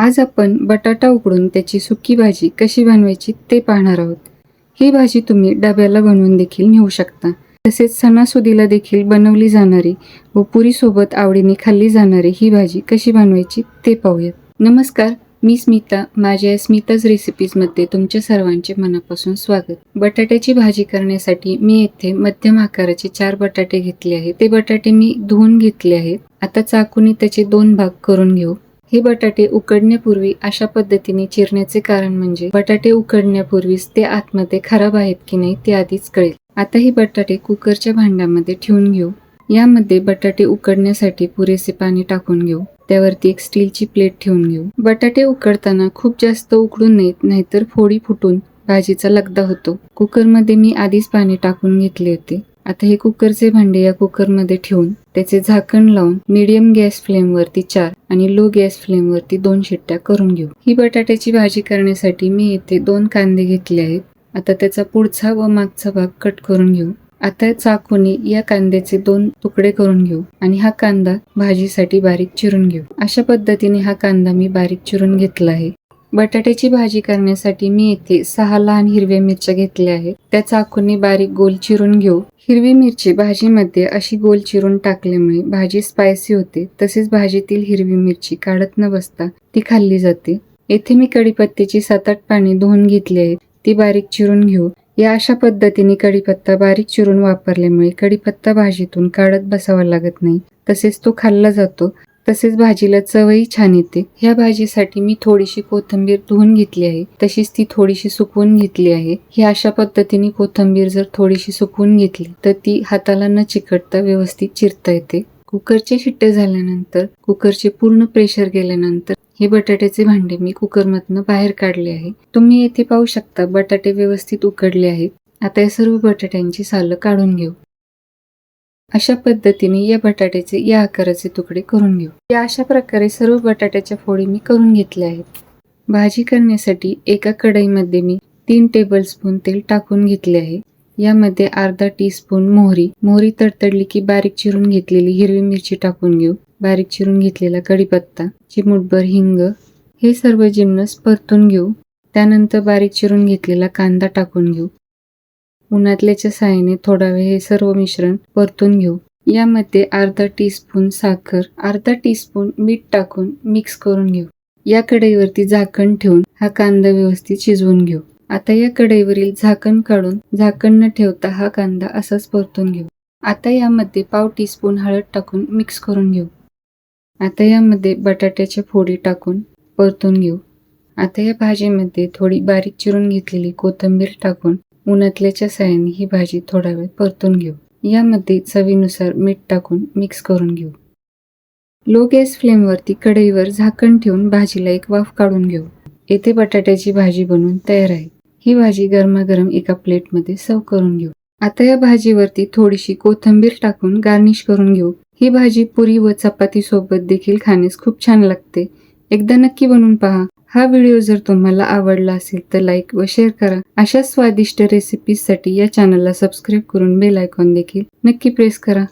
आज आपण बटाटा उकडून त्याची सुकी भाजी कशी बनवायची ते पाहणार आहोत. ही भाजी तुम्ही डब्याला बनवून देखील नेऊ शकता. तसेच सणासुदीला देखील बनवली जाणारी व पुरीसोबत आवडीने खाल्ली जाणारी ही भाजी कशी बनवायची ते पाहूयात. नमस्कार मी स्मिता. माझ्या स्मिताज रेसिपीजमध्ये तुमच्या सर्वांचे मनापासून स्वागत. बटाट्याची भाजी करण्यासाठी मी येथे मध्यम आकाराचे चार बटाटे घेतले आहेत. ते बटाटे मी धुवून घेतले आहेत. आता चाकूने त्याचे दोन भाग करून घेऊ. हे बटाटे उकडण्यापूर्वी अशा पद्धतीने चिरण्याचे कारण म्हणजे बटाटे उकडण्यापूर्वीच ते आतमध्ये खराब आहेत की नाही ते आधीच कळेल. आता हे बटाटे कुकरच्या भांड्यामध्ये ठेवून घेऊ. यामध्ये बटाटे उकडण्यासाठी पुरेसे पाणी टाकून घेऊ. त्यावरती एक स्टीलची प्लेट ठेवून घेऊ. बटाटे उकडताना खूप जास्त उकडून नयेत नाहीतर फोडी फुटून भाजीचा लगदा होतो. कुकरमध्ये मी आधीच पाणी टाकून घेतले होते. आता हे कुकरचे भांडे या कुकरमध्ये ठेवून त्याचे झाकण लावून मिडियम गॅस फ्लेमवरती चार आणि लो गॅस फ्लेमवरती दोन शिट्ट्या करून घेऊ. ही बटाट्याची भाजी करण्यासाठी मी येथे दोन कांदे घेतले आहेत. आता त्याचा पुढचा व मागचा भाग कट करून घेऊ. आता चाकूने या कांद्याचे दोन तुकडे करून घेऊ आणि हा कांदा भाजीसाठी बारीक चिरून घेऊ. अशा पद्धतीने हा कांदा मी बारीक चिरून घेतला आहे. बटाट्याची भाजी करण्यासाठी मी येथे सहा लहान हिरव्या मिरच्या घेतल्या आहेत. त्या चाकूने बारीक गोल चिरून घेऊ. हिरवी मिरची भाजीमध्ये अशी गोल चिरून टाकल्यामुळे भाजी स्पायसी होते. तसेच भाजीतील हिरवी मिरची काढत न बसता ती खाल्ली जाते. येथे मी कडीपत्त्याची सात आठ पाणी धुवून घेतली आहेत. ती बारीक चिरून घेऊ. या अशा पद्धतीने कढीपत्ता बारीक चिरून वापरल्यामुळे कढीपत्ता भाजीतून काढत बसावा लागत नाही. तसेच तो खाल्ला जातो. तसेच भाजीला चवही छान येते. ह्या भाजीसाठी मी थोडीशी कोथिंबीर धुवून घेतली आहे. तशीच ती थोडीशी सुकवून घेतली आहे. ही अशा पद्धतीने कोथिंबीर जर थोडीशी सुकवून घेतली तर ती हाताला न चिकटता व्यवस्थित चिरता येते. कुकरचे शिट्टे झाल्यानंतर कुकरचे पूर्ण प्रेशर गेल्यानंतर हे बटाट्याचे भांडे मी कुकरमधनं बाहेर काढले आहे. तुम्ही येथे पाहू शकता बटाटे व्यवस्थित उकडले आहेत. आता या सर्व बटाट्यांची सालं काढून घेऊ. अशा पद्धतीने या बटाट्याचे या आकाराचे तुकडे करून घेऊ. या अशा प्रकारे सर्व बटाट्याच्या फोडी मी करून घेतल्या आहेत. भाजी करण्यासाठी एका कढईमध्ये मी तीन टेबलस्पून तेल टाकून घेतले आहे. यामध्ये अर्धा टीस्पून मोहरी. मोहरी तडतडली की बारीक चिरून घेतलेली हिरवी मिरची टाकून घेऊ. बारीक चिरून घेतलेला कढीपत्ता चिमूटभर हिंग हे सर्व जिन्नस परतून घेऊ. त्यानंतर बारीक चिरून घेतलेला कांदा टाकून घेऊ. उन्हातल्याच्या साहाय्याने थोडा वेळ हे सर्व मिश्रण परतून घेऊ. यामध्ये अर्धा टीस्पून साखर अर्धा टीस्पून मीठ टाकून मिक्स करून घेऊ. या कढईवरती झाकण ठेवून हा कांदा व्यवस्थित शिजवून घेऊ. आता या कढईवरील झाकण काढून झाकण न ठेवता हा कांदा असाच परतून घेऊ. आता यामध्ये पाव टीस्पून हळद टाकून मिक्स करून घेऊ. आता यामध्ये बटाट्याच्या फोडी टाकून परतून घेऊ. आता या भाजीमध्ये थोडी बारीक चिरून घेतलेली कोथिंबीर टाकून उन्हातल्याच्या साहाय्याने ही भाजी थोडा वेळ परतून घेऊ. यामध्ये चवीनुसार मीठ टाकून मिक्स करून घेऊ. लो गॅस फ्लेमवरती कढईवर झाकण ठेवून भाजीला एक वाफ काढून घेऊ. येथे बटाट्याची भाजी बनवून तयार आहे. ही भाजी गरमागरम एका प्लेटमध्ये सर्व करून घेऊ. आता या भाजीवरती थोडीशी कोथिंबीर टाकून गार्निश करून घेऊ. ही भाजी पुरी व चपाती सोबत देखील खाण्यास खूप छान लागते. एकदा नक्की बनवून पहा. हा व्हिडिओ जर तुम्हाला आवडला असेल तर लाईक व शेअर करा. अशा स्वादिष्ट रेसिपीजसाठी या चॅनलला सबस्क्राईब करून बेल आयकॉन देखील नक्की प्रेस करा.